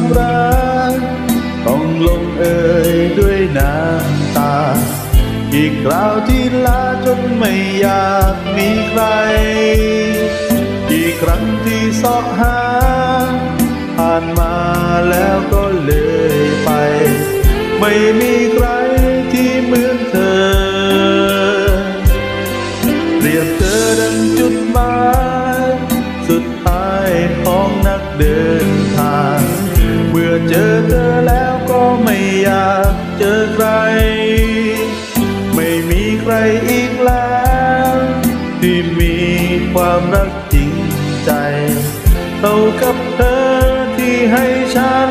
ความรัก ต้องลงเอ่ยด้วยน้ำตา อีกคราวที่ลาจนไม่อยากมีใคร อีกครั้งที่สอกหา ผ่านมาแล้วก็เลยไป ไม่มีใครที่เหมือนเธอ เรียบเธอดังจุดหมายสุดท้ายของนักเดินทาง ที่มีความรักจริงใจเท่ากับเธอที่ให้ฉัน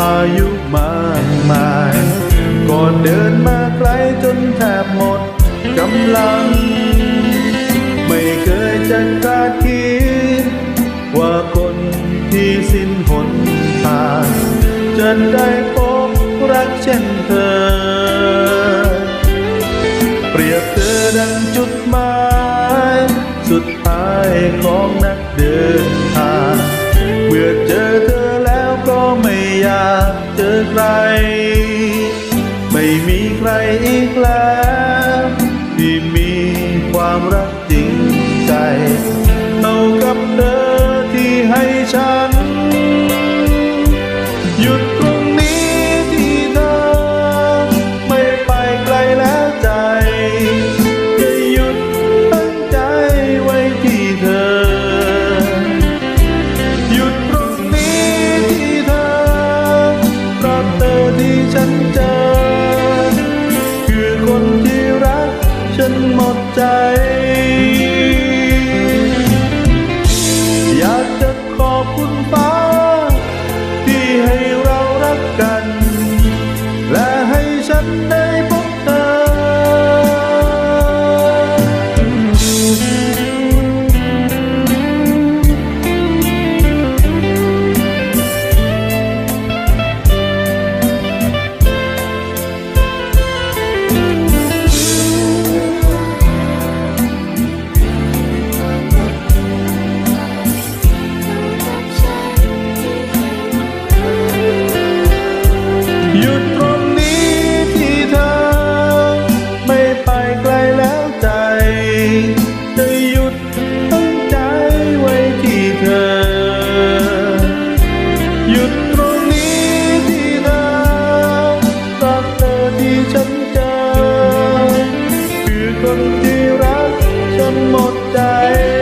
อายุมากมาย ก่อนเดินมาไกลจนแทบหมดกำลัง ไม่เคยจะคาดคิด ว่าคนที่สิ้นหนทางจะได้พบรักเช่นเธอ เปรียบเธอดังจุดหมาย สุดท้ายของนักเดินทางเมื่อเจอเธอ เจอใคร ไม่มีใครอีกแล้วที่มีความรักจริงใจ เท่ากับเธอที่ให้ฉัน culpa. Israel.